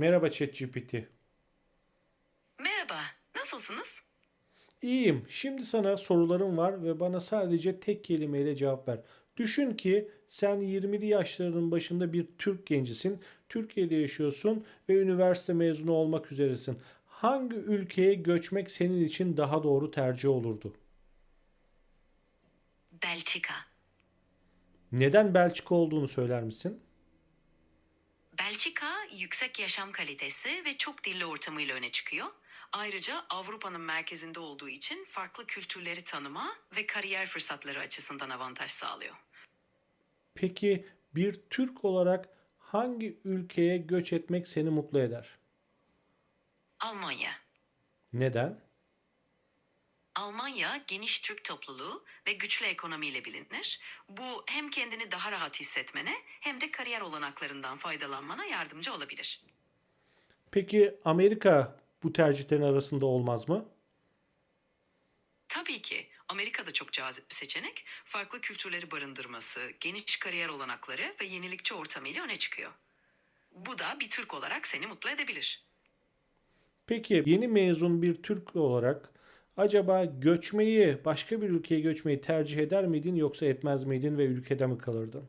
Merhaba ChatGPT. Merhaba, nasılsınız? İyiyim. Şimdi sana sorularım var ve bana sadece tek kelimeyle cevap ver. Düşün ki sen 20'li yaşlarının başında bir Türk gencisin. Türkiye'de yaşıyorsun ve üniversite mezunu olmak üzeresin. Hangi ülkeye göçmek senin için daha doğru tercih olurdu? Belçika. Neden Belçika olduğunu söyler misin? Belçika yüksek yaşam kalitesi ve çok dilli ortamıyla öne çıkıyor. Ayrıca Avrupa'nın merkezinde olduğu için farklı kültürleri tanıma ve kariyer fırsatları açısından avantaj sağlıyor. Peki bir Türk olarak hangi ülkeye göç etmek seni mutlu eder? Almanya. Neden? Almanya geniş Türk topluluğu ve güçlü ekonomiyle bilinir. Bu hem kendini daha rahat hissetmene hem de kariyer olanaklarından faydalanmana yardımcı olabilir. Peki Amerika bu tercihlerin arasında olmaz mı? Tabii ki Amerika da çok cazip bir seçenek. Farklı kültürleri barındırması, geniş kariyer olanakları ve yenilikçi ortamıyla öne çıkıyor. Bu da bir Türk olarak seni mutlu edebilir. Peki yeni mezun bir Türk olarak acaba göçmeyi, başka bir ülkeye göçmeyi tercih eder miydin yoksa etmez miydin ve ülkede mi kalırdın?